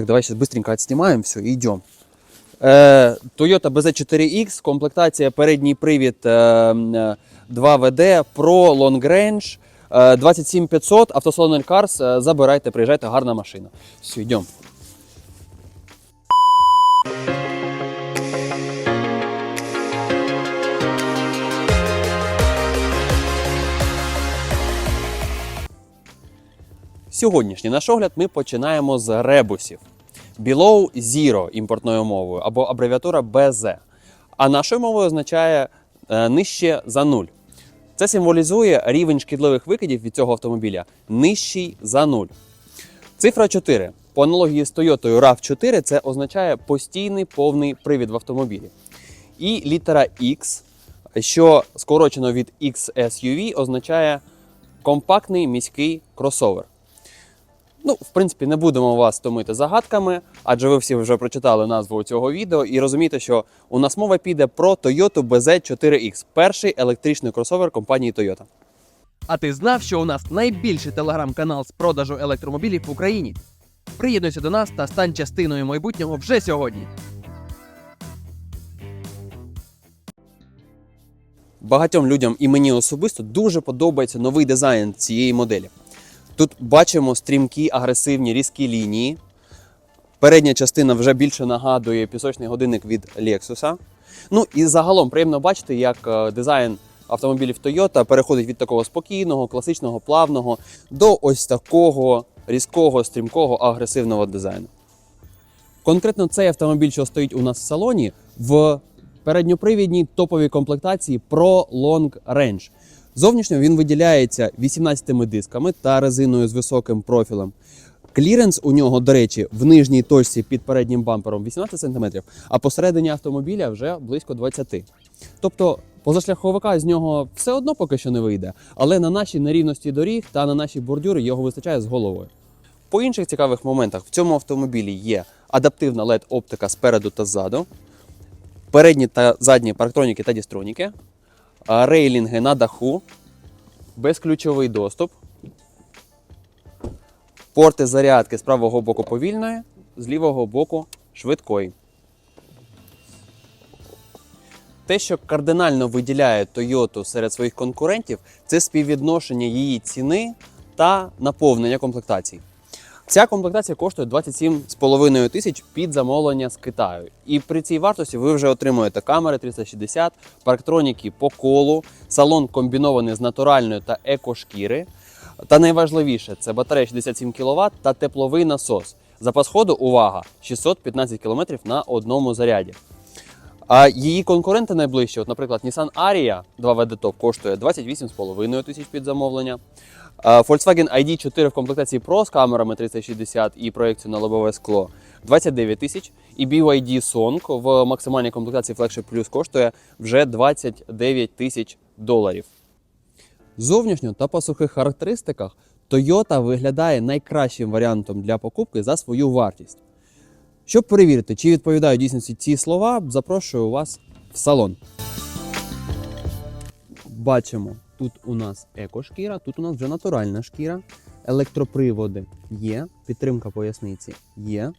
Так, давай сейчас быстренько отснимаем все идем. Е, Toyota BZ4X, комплектація передній привід е, 2WD Pro Long Range е, 27500 автосалон Cars. Е, Забирайте, приїжджайте, гарна машина. Все, йдемо. Сьогоднішній наш огляд ми починаємо з ребусів. Below Zero імпортною мовою або абревіатура BZ. А нашою мовою означає е, нижче за нуль. Це символізує рівень шкідливих викидів від цього автомобіля нижчий за нуль. Цифра 4. По аналогії з Toyota RAV4 це означає постійний повний привід в автомобілі. І літера X, що скорочено від XSUV, означає компактний міський кросовер. Ну, в принципі, не будемо вас томити загадками, адже ви всі вже прочитали назву цього відео і розумієте, що у нас мова піде про Toyota BZ4X, перший електричний кросовер компанії Toyota. А ти знав, що у нас найбільший телеграм-канал з продажу електромобілів в Україні? Приєднуйся до нас та стань частиною майбутнього вже сьогодні. Багатьом людям і мені особисто дуже подобається новий дизайн цієї моделі. Тут бачимо стрімкі, агресивні, різкі лінії. Передня частина вже більше нагадує пісочний годинник від Lexus. Ну і загалом приємно бачити, як е, дизайн автомобілів Toyota переходить від такого спокійного, класичного, плавного до ось такого різкого, стрімкого, агресивного дизайну. Конкретно цей автомобіль, що стоїть у нас в салоні, в передньопривідній топовій комплектації Pro Long Range. Зовнішньо він виділяється 18 дисками та резиною з високим профілем. Кліренс у нього, до речі, в нижній точці під переднім бампером 18 см, а посередині автомобіля вже близько 20 Тобто позашляховика з нього все одно поки що не вийде, але на нашій нерівності доріг та на наші бордюри його вистачає з головою. По інших цікавих моментах в цьому автомобілі є адаптивна led оптика спереду та ззаду, передні та задні парктроніки та дістроніки, рейлінги на даху, безключовий доступ, порти зарядки з правого боку повільної, з лівого боку швидкої. Те, що кардинально виділяє Toyota серед своїх конкурентів, це співвідношення її ціни та наповнення комплектацій. Ця комплектація коштує 27,5 тисяч під замовлення з Китаю. І при цій вартості ви вже отримуєте камери 360, парктроніки по колу, салон комбінований з натуральної та екошкіри. Та найважливіше це батарея 67 кВт та тепловий насос. Запас ходу, увага, 615 км на одному заряді. А її конкуренти найближчі, от, наприклад, Nissan Ariya 2WD Top коштує 28,5 тисяч під замовлення. А Volkswagen ID4 в комплектації Pro з камерами 360 і проекцією на лобове скло 29 тисяч. І BYD Song в максимальній комплектації Flagship Plus коштує вже 29 тисяч доларів. Зовнішньо та по сухих характеристиках Toyota виглядає найкращим варіантом для покупки за свою вартість. Щоб перевірити, чи відповідають дійсності ці слова, запрошую вас в салон. Бачимо, тут у нас екошкіра, тут у нас вже натуральна шкіра. Електроприводи є, підтримка поясниці є.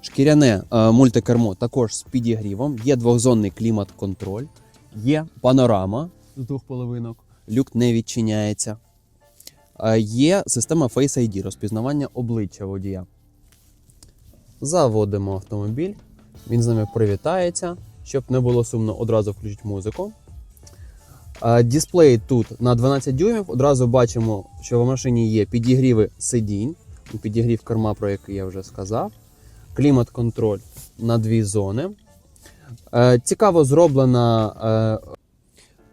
Шкіряне е, мультикермо також з підігрівом, є двохзонний клімат-контроль, є панорама з двох половинок, люк не відчиняється. Е, Є система Face ID, розпізнавання обличчя водія. Заводимо автомобіль, він з нами привітається. Щоб не було сумно, одразу включить музику. Дисплей тут на 12 дюймів. Одразу бачимо, що в машині є підігріви сидінь, підігрів керма, про який я вже сказав. Клімат-контроль на дві зони. Цікаво зроблена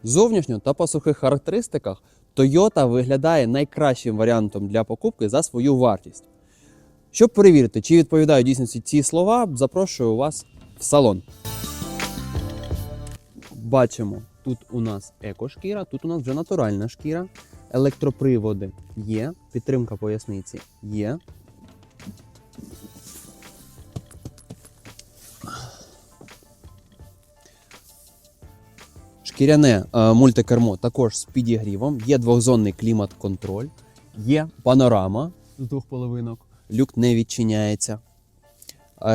зовнішньо та по сухих характеристиках. Toyota виглядає найкращим варіантом для покупки за свою вартість. Щоб перевірити, чи відповідають дійсності ці слова, запрошую вас в салон. Бачимо, тут у нас екошкіра, тут у нас вже натуральна шкіра. Електроприводи є, підтримка поясниці є. Шкіряне е, мультикермо також з підігрівом, є двохзонний клімат-контроль, є панорама з двох половинок, люк не відчиняється.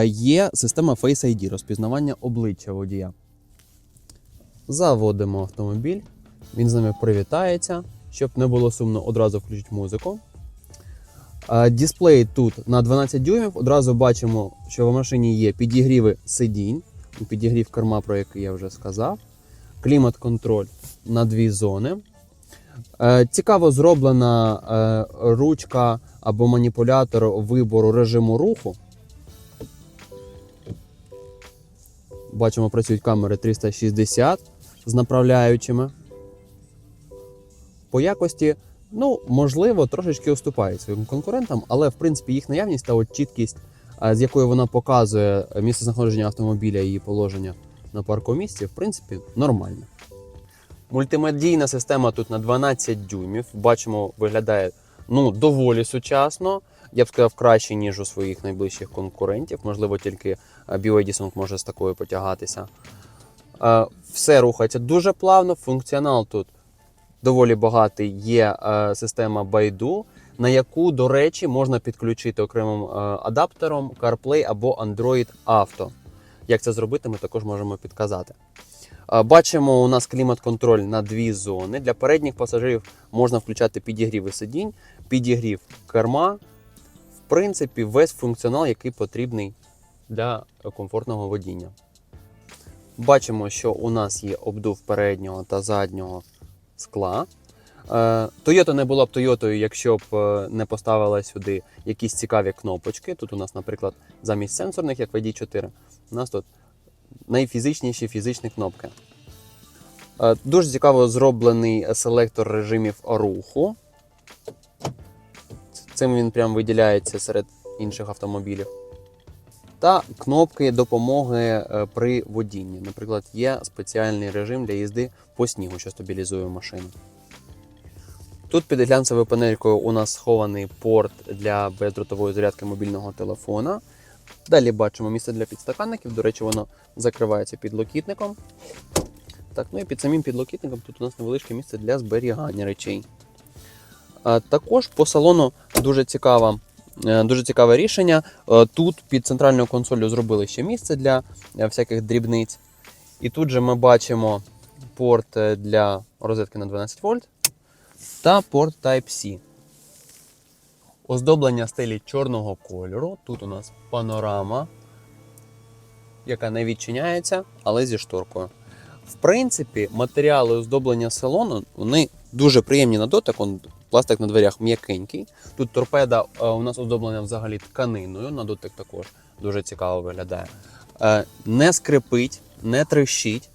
Є система Face ID, розпізнавання обличчя водія. Заводимо автомобіль, він з нами привітається. Щоб не було сумно, одразу включить музику. Дисплей тут на 12 дюймів. Одразу бачимо, що в машині є підігріви сидінь, підігрів керма, про який я вже сказав. Клімат-контроль на дві зони. Е, Цікаво зроблена е, ручка або маніпулятор вибору режиму руху. Бачимо, працюють камери 360 з направляючими. По якості, ну, можливо, трошечки уступають своїм конкурентам, але в принципі їх наявність та от чіткість, е, з якою вона показує місце знаходження автомобіля і її положення на паркомісці, в принципі, нормально. Мультимедійна система тут на 12 дюймів. Бачимо, виглядає ну, доволі сучасно. Я б сказав, краще, ніж у своїх найближчих конкурентів. Можливо, тільки е, Song може з такою потягатися. Е, Все рухається дуже плавно. Функціонал тут доволі багатий. Є е, система Baidu, на яку, до речі, можна підключити окремим адаптером CarPlay або Android Auto. Як це зробити, ми також можемо підказати. Е, Бачимо, у нас клімат-контроль на дві зони. Для передніх пасажирів можна включати підігріви сидінь, підігрів керма. В принципі, весь функціонал, який потрібний для комфортного водіння. Бачимо, що у нас є обдув переднього та заднього скла. Е, Toyota не була б Toyota, якщо б е, не поставила сюди якісь цікаві кнопочки. Тут у нас, наприклад, замість сенсорних, як в ID4, у нас тут найфізичніші фізичні кнопки. Е, Дуже цікаво зроблений селектор режимів руху. Цим він прям виділяється серед інших автомобілів. Та кнопки допомоги е, при водінні. Наприклад, є спеціальний режим для їзди по снігу, що стабілізує машину. Тут під глянцевою панелькою у нас схований порт для бездротової зарядки мобільного телефона. Далі бачимо місце для підстаканників. До речі, воно закривається підлокітником. Так, ну і під самим підлокітником тут у нас невеличке місце для зберігання речей. А, також по салону дуже цікава, е, дуже цікаве рішення. Е, Тут під центральною консолью зробили ще місце для е, всяких дрібниць. І тут же ми бачимо порт для розетки на 12 вольт та порт Type-C. Оздоблення стелі чорного кольору. Тут у нас панорама, яка не відчиняється, але зі шторкою. В принципі, матеріали оздоблення салону вони дуже приємні на дотик. Он, пластик на дверях м'якенький. Тут торпеда е, у нас оздоблена взагалі тканиною, на дотик також дуже цікаво виглядає. Е, не скрипить, не трещить.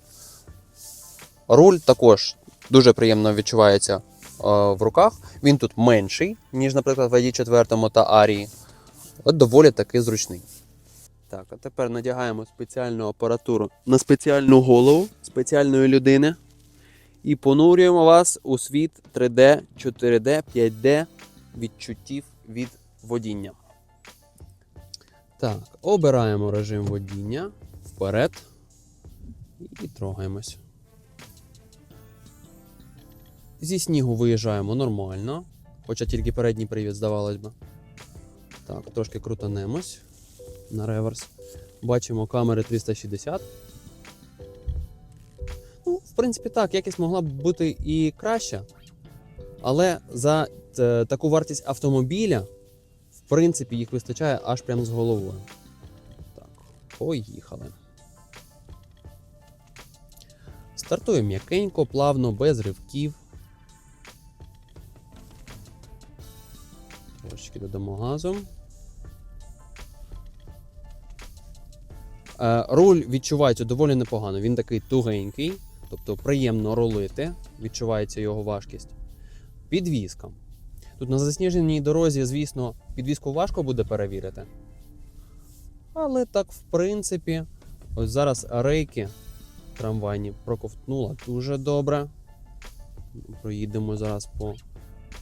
Руль також дуже приємно відчувається в руках. Він тут менший, ніж, наприклад, в ID4 та Арії. От доволі таки зручний. Так, а тепер надягаємо спеціальну апаратуру на спеціальну голову спеціальної людини і понурюємо вас у світ 3D, 4D, 5D відчуттів від водіння. Так, обираємо режим водіння вперед і трогаємось. Зі снігу виїжджаємо нормально, хоча тільки передній привід, здавалось би. Так, трошки крутанемось на реверс. Бачимо камери 360. Ну, в принципі, так, якість могла б бути і краща. Але за е, таку вартість автомобіля, в принципі, їх вистачає аж прямо з головою. Так, поїхали. Стартуємо м'якенько, плавно, без ривків. Додамо газу. Е, Руль відчувається доволі непогано. Він такий тугенький, тобто приємно рулити, відчувається його важкість. Підвізка. Тут на засніженій дорозі, звісно, підвізку важко буде перевірити. Але так, в принципі, ось зараз рейки трамвайні проковтнула дуже добре. Проїдемо зараз по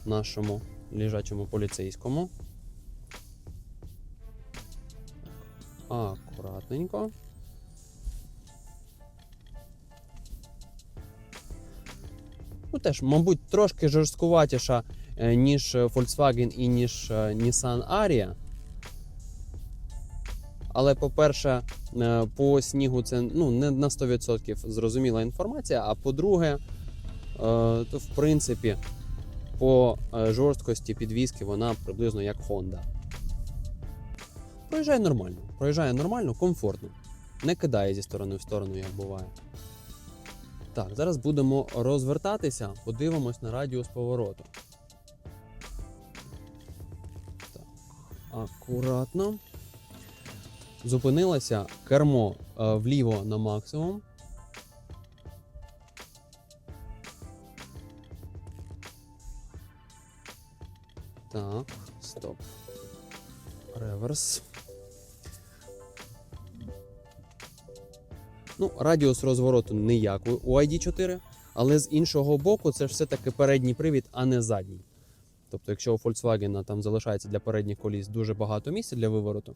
нашому лежачому поліцейському. Акуратненько. Ну теж, мабуть, трошки жорсткуватіша, е, ніж е, Volkswagen і ніж е, Nissan Ariya. Але, по-перше, по снігу це ну, не на 100% зрозуміла інформація. А по-друге, то в принципі по е, жорсткості підвіски вона приблизно як Honda. Проїжджає нормально. Проїжджає нормально, комфортно. Не кидає зі сторони в сторону, як буває. Так, зараз будемо розвертатися, подивимось на радіус повороту. Так, акуратно. Зупинилося кермо е, вліво на максимум. Реверс. Ну, радіус розвороту ніякий у ID4, але з іншого боку, це все-таки передній привід, а не задній. Тобто, якщо у Volkswagen там залишається для передніх коліс дуже багато місця для вивороту,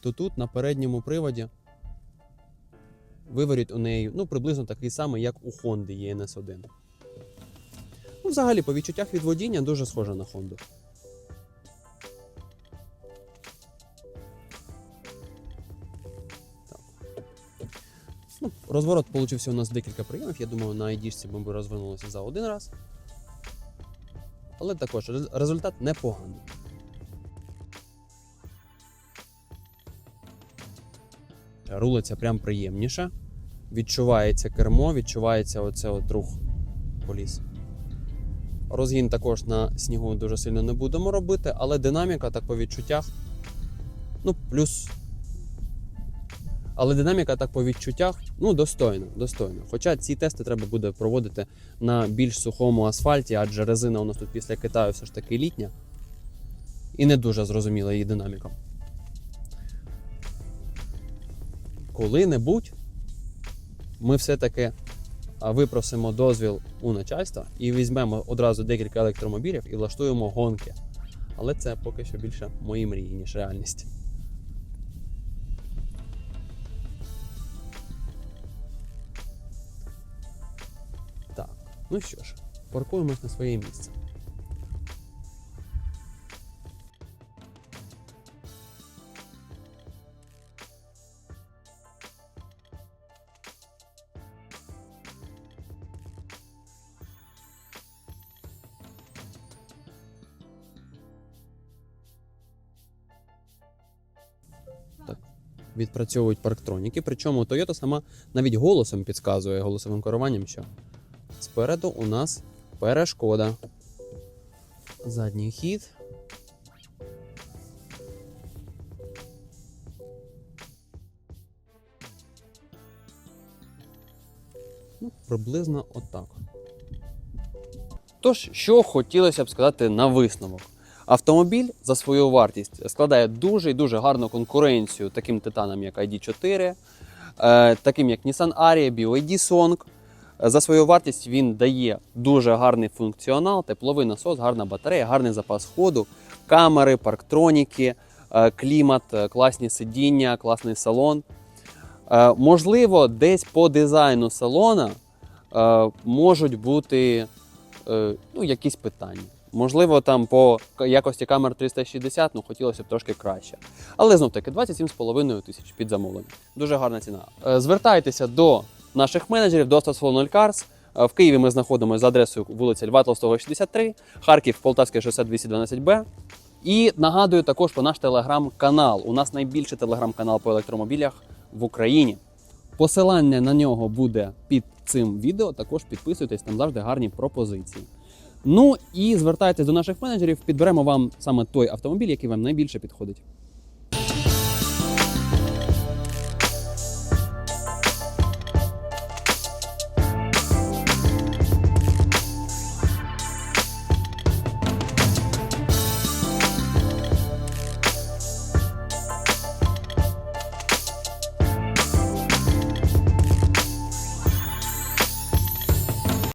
то тут на передньому приводі виворіт у неї ну, приблизно такий самий, як у Honda ENS 1. Ну, взагалі, по відчуттях від водіння дуже схоже на Honda. Розворот получився у нас декілька прийомів. Я думаю, на ми б розвернулися за один раз. Але також результат непоганий. Рулиться прям приємніше. Відчувається кермо, відчувається оце от рух коліс. Розгін також на снігу дуже сильно не будемо робити, але динаміка так по відчуттях. Ну, плюс але динаміка так по відчуттях ну достойно, достойно. Хоча ці тести треба буде проводити на більш сухому асфальті, адже резина у нас тут після Китаю все ж таки літня. І не дуже зрозуміла її динаміка. Коли-небудь ми все-таки випросимо дозвіл у начальства і візьмемо одразу декілька електромобілів і влаштуємо гонки. Але це поки що більше мої мрії, ніж реальність. Ну що ж, паркуємось на своє місце. Відпрацьовують парктроніки, причому Toyota сама навіть голосом підказує голосовим керуванням, що Спереду у нас перешкода. Задній хід. Ну, приблизно отак. Тож, що хотілося б сказати на висновок. Автомобіль за свою вартість складає дуже і дуже гарну конкуренцію таким титанам, як ID4, е, таким як Nissan Ariya, BYD Song. За свою вартість він дає дуже гарний функціонал, тепловий насос, гарна батарея, гарний запас ходу, камери, парктроніки, е, клімат, е, класні сидіння, класний салон. Е, Можливо, десь по дизайну салона можуть бути ну, якісь питання. Можливо, там по якості камер 360 ну, хотілося б трошки краще. Але знов таки 27,5 тисяч під замовлення. Дуже гарна ціна. Звертайтеся до наших менеджерів до Автослон Cars. Е, В Києві ми знаходимося за адресою вулиця Льва Толстого, 63, Харків, Полтавське шосе 212Б. І нагадую також про наш телеграм-канал. У нас найбільший телеграм-канал по електромобілях в Україні. Посилання на нього буде під цим відео. Також підписуйтесь, там завжди гарні пропозиції. Ну і звертайтесь до наших менеджерів, підберемо вам саме той автомобіль, який вам найбільше підходить.